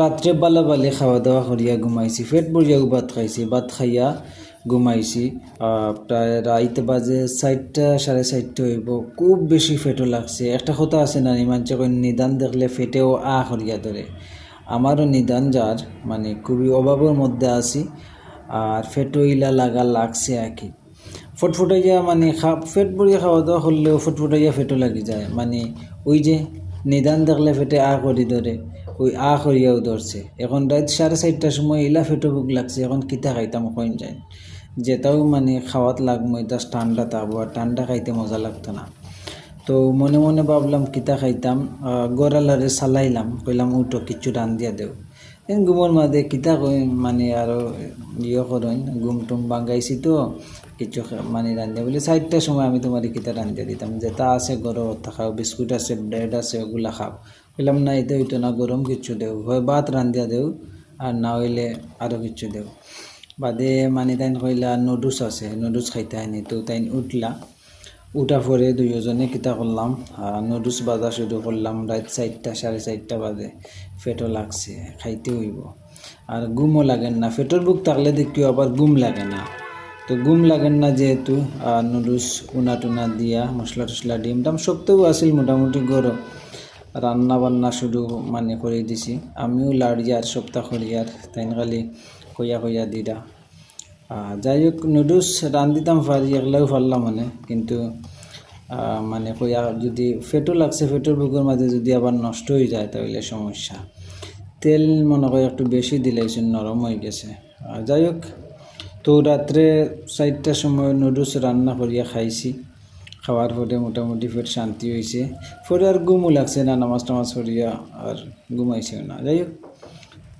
রাত্রে বালা বালে খাওয়া দাওয়া করিয়া ঘুমাইছি, পেট ভরিয়াও ভাত খাইছি, ভাত খাইয়া ঘুমাইছি। প্রায় রাইতে বাজে চারটা, সাড়ে চারটা হইব। খুব বেশি ফেটো লাগছে। একটা কথা আছে না মানুষে কই নিদান দেখলে ফেটেও আ করিয়া ধরে। আমারও নিদান যার মানে খুবই অভাবের মধ্যে আছি, আর ফেটো ইলা লাগা লাগছে আর কি ফুটফুটাইয়া মানে খা ফেট ভরিয়া খাওয়া দাওয়া করলেও ফুটফুটাইয়া ফেটো লাগি যায়। মানে ওই যে নিদান দেখলে ফেটে আ করি ধরে ওই আ করিয়াও ধরছে এখন রাত সাড়ে চারটার সময় ইলা ফেটো বুক লাগছে, এখন কিতা খাইতাম কইন যায় যেটাও মানে খাওয়াত লাগবো এটা ঠান্ডা তাবো আর ঠান্ডা খাইতে মজা লাগতো না। তো মনে মনে ভাবলাম কিতা খাইতাম গোড়ালারে সালাইলাম কইলাম উঠো কিচ্ছু রান দিয়া দেও ঘুমোর মাঝে কিতা মানে আরও ইয়ে করেন ঘুম টুম বাঙ্গাইছি তো, কিছু মানে রান্ধিয়া বলে। চারটার সময় আমি তোমার কিতা রান্ধিয়া দিতাম। যেটা আছে গরম খাও, বিস্কুট আছে ব্রেড আছে ওগুলা খাও। কইলাম না এটা হইতো না গরম কিছু দেও। হয়, ভাত রান্ধিয়া দেও আর না হইলে আরও কিছু দেও। বাদে মানে তাইন কইলা নুডলস আছে নুডলস খাইতে হয়নি তো তাইন উঠলা। উঠা পরে দুইজনে কিতা করলাম নুডলস বাজা শুরু করলাম রাত চারটা সাড়ে চারটা বাজে। পেটও লাগছে খাইতে হইব। আর গুমও লাগেন না। পেটের বুক থাকলে দেখিও আবার গুম লাগে না। তো গুম লাগেন না যেহেতু নুডলস উনা টুনা দিয়া মশলা টশলা ডিম টাম সবতেও আছিল মোটামুটি গরম। রান্না বান্না শুরু মানে করে দিছি। আমিও লাড়িয়ার সপ্তাহ করিয়ার তাইন খালি কইয়া কইয়া আহ, যাই হোক নুডলস রান্ধিতাম পারি একলাও পারলাম মানে। কিন্তু মানে কইয়া যদি ফেটো লাগছে ফেটোর বুকের মাঝে যদি আবার নষ্ট হয়ে যায়, তাহলে সমস্যা। তেল মনে হয় একটু বেশি দিলেছে নরম হয়ে গেছে। যাই হোক তো রাত্রে চারটার সময় নুডলস রান্না করিয়া খাইছি। খাওয়ার পরে মোটামুটি ফের শান্তি হয়েছে পরে আর ঘুমও লাগছে না নামাজ টামাজ করিয়া আর ঘুমাইছেও না। যাই হোক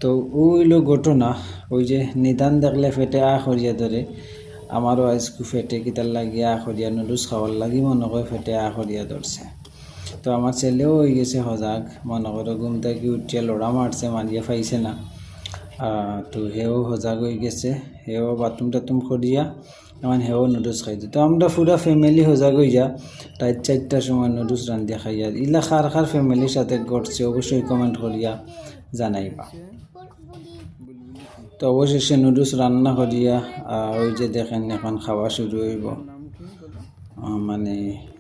তো ওইলো ঘটনা, ওই যে নিদান দেখলে ফেটে আ করিয়া ধরে আমারও আজকু ফেটে কিতার লাগিয়া আ করিয়া নুডলস খাওয়ার লাগি মনে করে ফেটে আ করিয়া ধরছে তো আমার ছেলেও হয়ে গেছে সজাগ, মনে করো ঘুম থেকে উঠিয়া লড়া মারছে মারিয়া পাইছে না? তো হেও সজাগ হয়ে গেছে হেও বাথরুম টাথরুম করিয়া এখন হেও নুডলস খাইছে তো আমরা পুরা ফ্যামিলি সজাগ হয়ে যা রাত চারটার সময় নুডলস রান্ধিয়া খাইয়া ইলা খার খার ফ্যামিলির সাথে ঘটছে অবশ্যই কমেন্ট করিয়া জানাইবা। তো অবশেষে নুডলস রান্না করিয়া ওই যে দেখেন এখন খাওয়া শুরু হইব। মানে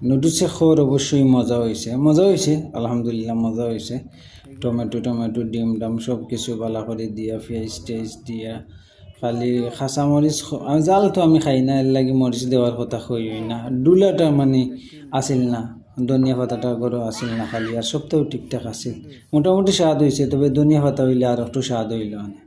নুডলসে খোর অবশ্যই মজা হয়েছে মজা হয়েছে আলহামদুলিল্লাহ মজা হয়েছে টমেটো টমেটো ডিম ডাম সব কিছু বালা করে দিয়া পেঁয়াজ টেজ দিয়া খালি খাঁচা মরিচ জাল তো আমি খাই না এর লাগি মরিচ দেওয়ার কথা কই না। ডুলাটা মানে আসিল না। ধনিয়া পাতাটা গরো আসিল না খালি আর সপ্তাহ ঠিকঠাক আসিল মোটামুটি স্বাদ হয়েছে তবে ধনিয়া পাতা হইলে আর একটু স্বাদ হইল মানে।